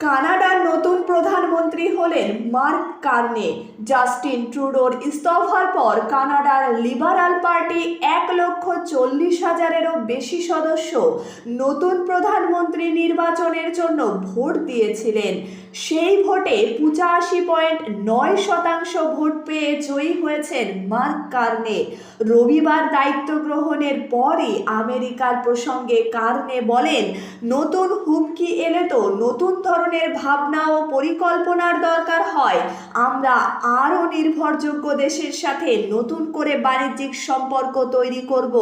কানাডার নতুন প্রধানমন্ত্রী হলেন মার্ক কার্নে। জাস্টিন ট্রুডোর ইস্তফার পর কানাডার লিবারাল পার্টি এক লক্ষ চল্লিশ হাজারেরও বেশি সদস্য নতুন প্রধানমন্ত্রী নির্বাচনের জন্য ভোট দিয়েছিলেন। সেই ভোটে পঁচাশি পয়েন্ট নয় শতাংশ ভোট পেয়ে জয়ী হয়েছেন মার্ক কার্নে। রবিবার দায়িত্ব গ্রহণের পরই আমেরিকার প্রসঙ্গে কার্নে বলেন, নতুন হুমকি এলে তো নতুন ধরনের ভাবনা ও পরিকল্পনার দরকার হয়। আমরা আরও নির্ভরযোগ্য দেশের সাথে নতুন করে বাণিজ্যিক সম্পর্ক তৈরি করব।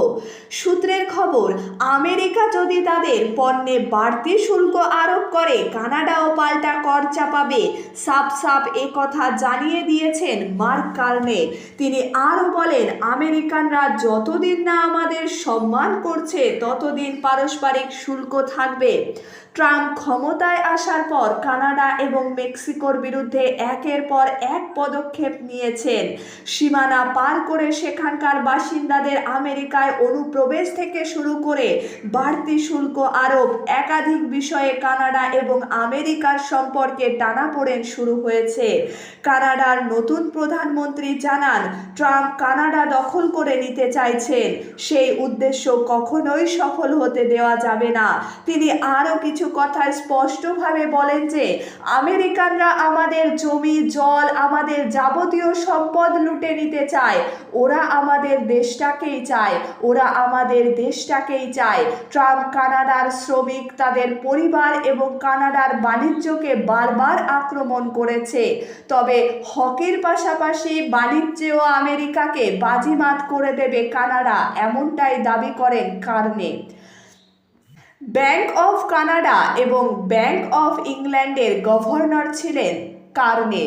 সূত্রের খবর, আমেরিকা যদি তাদের পণ্যে বাড়তি শুল্ক আরোপ করে, কানাডাও পাল্টা কর চাপাবে সাপ সাপ এ কথা জানিয়ে দিয়েছেন মার্ক কার্নে তিনি আরও বলেন, আমেরিকানরা যতদিন না আমাদের সম্মান করছে, ততদিন পারস্পরিক শুল্ক থাকবে। ট্রাম্প ক্ষমতায় আসার পর কানাডা এবং মেক্সিকোর বিরুদ্ধে একের পর এক পদক্ষেপ নিয়েছেন। সীমানা পার করে সেখানকার বাসিন্দাদের আমেরিকায় অনুপ্রবেশ থেকে শুরু করে বাড়তি শুল্ক আরোপ একাধিক বিষয়ে কানাডা এবং আমেরিকার সম্পর্কে টানাপোড়েন শুরু হয়েছে। কানাডার নতুন প্রধানমন্ত্রী জানান, ট্রাম্প কানাডা দখল করে নিতে চাইছেন। সেই উদ্দেশ্য কখনোই সফল হতে দেওয়া যাবে না। তিনি আরও কিছু কথা স্পষ্টভাবে বলেন। যে, আমেরিকানরা আমাদের জমি, জল, আমাদের যাবতীয় সম্পদ লুটে নিতে চায়। ওরা আমাদের দেশটাকেই চায়। ওরা আমাদের দেশটাকেই চায়। ট্রাম্প কানাডার শ্রমিক তাদের পরিবার এবং কানাডার বাণিজ্যকে বারবার আক্রমণ করেছে। তবে হকির পাশাপাশি বাণিজ্যেও আমেরিকাকে বাজিমাত করে দেবে কানাডা, এমনটাই দাবি করেন কার্নে। ব্যাংক অফ কানাডা এবং ব্যাংক অফ ইংল্যান্ডের গভর্নর ছিলেন কারণে